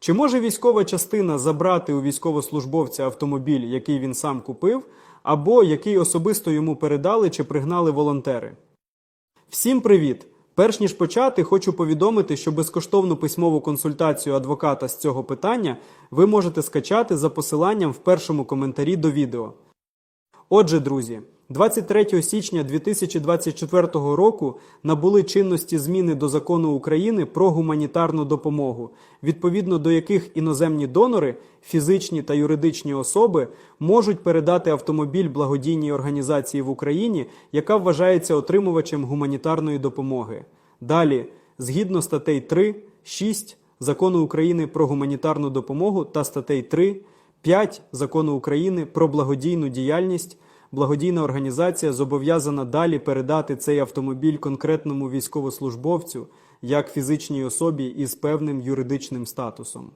Чи може військова частина забрати у військовослужбовця автомобіль, який він сам купив, або який особисто йому передали чи пригнали волонтери? Всім привіт! Перш ніж почати, хочу повідомити, що безкоштовну письмову консультацію адвоката з цього питання ви можете скачати за посиланням в першому коментарі до відео. Отже, друзі, 23 січня 2024 року набули чинності зміни до закону України про гуманітарну допомогу, відповідно до яких іноземні донори, фізичні та юридичні особи можуть передати автомобіль благодійній організації в Україні, яка вважається отримувачем гуманітарної допомоги. Далі, згідно статей 3, 6 Закону України про гуманітарну допомогу та статей 3, 5 Закону України про благодійну діяльність, благодійна організація зобов'язана далі передати цей автомобіль конкретному військовослужбовцю як фізичній особі із певним юридичним статусом.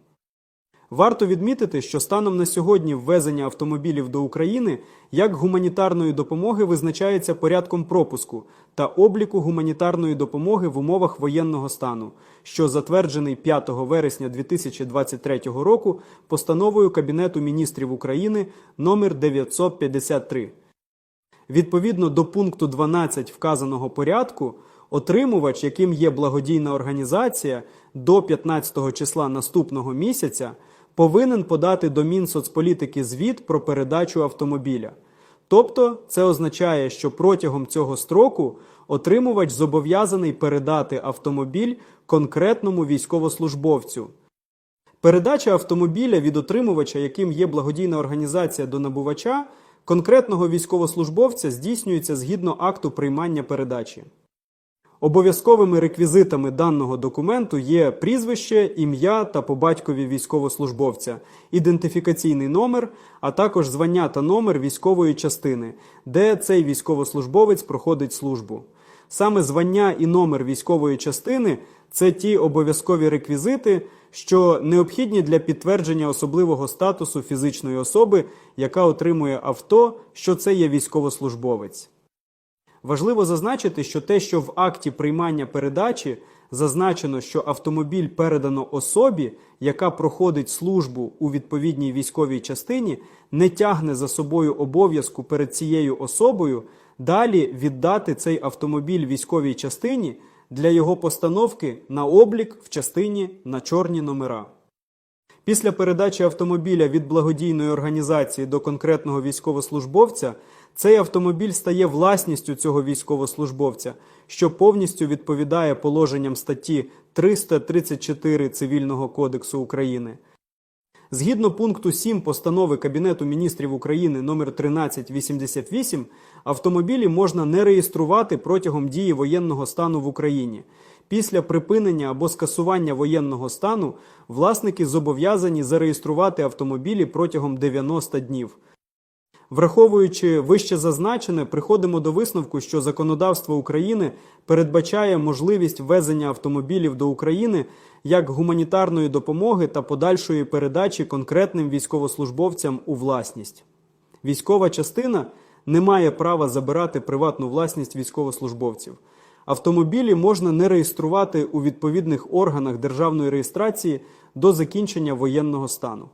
Варто відмітити, що станом на сьогодні ввезення автомобілів до України як гуманітарної допомоги визначається порядком пропуску та обліку гуманітарної допомоги в умовах воєнного стану, що затверджений 5 вересня 2023 року постановою Кабінету міністрів України номер 953. Відповідно до пункту 12 вказаного порядку, отримувач, яким є благодійна організація, до 15 числа наступного місяця повинен подати до Мінсоцполітики звіт про передачу автомобіля. Тобто, це означає, що протягом цього строку отримувач зобов'язаний передати автомобіль конкретному військовослужбовцю. Передача автомобіля від отримувача, яким є благодійна організація до набувача, конкретного військовослужбовця здійснюється згідно акту приймання передачі. Обов'язковими реквізитами даного документу є прізвище, ім'я та по батькові військовослужбовця, ідентифікаційний номер, а також звання та номер військової частини, де цей військовослужбовець проходить службу. Саме звання і номер військової частини це ті обов'язкові реквізити, що необхідні для підтвердження особливого статусу фізичної особи, яка отримує авто, що це є військовослужбовець. Важливо зазначити, що те, що в акті приймання передачі зазначено, що автомобіль передано особі, яка проходить службу у відповідній військовій частині, не тягне за собою обов'язку перед цією особою далі віддати цей автомобіль військовій частині для його постановки на облік в частині на чорні номера. Після передачі автомобіля від благодійної організації до конкретного військовослужбовця цей автомобіль стає власністю цього військовослужбовця, що повністю відповідає положенням статті 334 Цивільного кодексу України. Згідно пункту 7 постанови Кабінету міністрів України номер 1388, автомобілі можна не реєструвати протягом дії воєнного стану в Україні. Після припинення або скасування воєнного стану власники зобов'язані зареєструвати автомобілі протягом 90 днів. Враховуючи вище зазначене, приходимо до висновку, що законодавство України передбачає можливість ввезення автомобілів до України як гуманітарної допомоги та подальшої передачі конкретним військовослужбовцям у власність. Військова частина не має права забирати приватну власність військовослужбовців. Автомобілі можна не реєструвати у відповідних органах державної реєстрації до закінчення воєнного стану.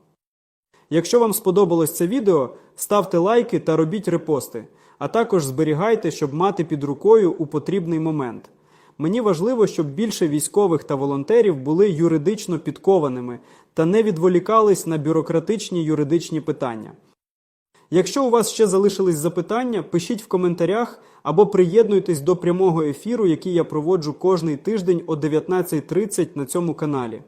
Якщо вам сподобалось це відео, ставте лайки та робіть репости, а також зберігайте, щоб мати під рукою у потрібний момент. Мені важливо, щоб більше військових та волонтерів були юридично підкованими та не відволікались на бюрократичні юридичні питання. Якщо у вас ще залишились запитання, пишіть в коментарях або приєднуйтесь до прямого ефіру, який я проводжу кожний тиждень о 19.30 на цьому каналі.